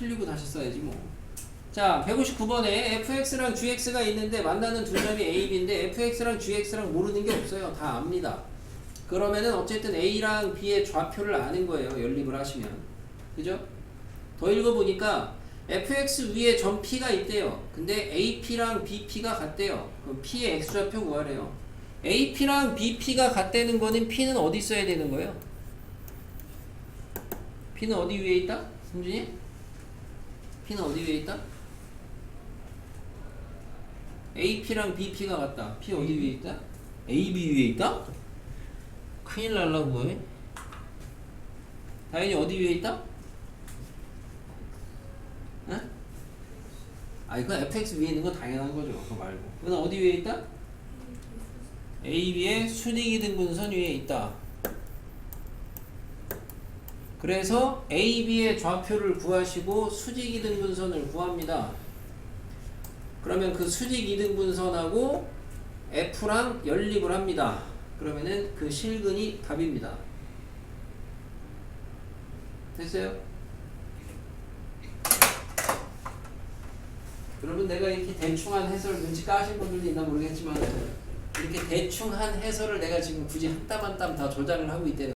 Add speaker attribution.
Speaker 1: 틀리고 다시 써야지 뭐. 자, 159번에 fx랑 gx가 있는데 만나는 두 점이 a, b인데 fx랑 gx랑 모르는 게 없어요. 다 압니다. 그러면은 어쨌든 a랑 b의 좌표를 아는 거예요. 연립을 하시면. 그죠? 더 읽어보니까 fx 위에 점 p가 있대요. 근데 ap랑 bp가 같대요. 그럼 p의 x좌표 구하래요. ap랑 bp가 같다는 거는 p는 어디 써야 되는 거예요? p는 어디 위에 있다? 승준이? P는 어디 위에 있다? ap랑 bp가 같다. p 어디 위에 있다? ab 위에 있다? 큰일 날라고 해. 다현이 어디 위에 있다? 응? 아 이거 fx 위에 있는 건 당연한 거죠. 그거 말고. 그건 어디 위에 있다? AB의 순위기등분선 위에 있다. 그래서 AB의 좌표를 구하시고 수직 이등분선을 구합니다. 그러면 그 수직 이등분선하고 F랑 연립을 합니다. 그러면은 그 실근이 답입니다. 됐어요? 여러분 내가 이렇게 대충 한 해설 눈치 까신 분들도 있나 모르겠지만 이렇게 대충 한 해설을 내가 지금 굳이 한 땀 한 땀 다 조작을 하고 있다는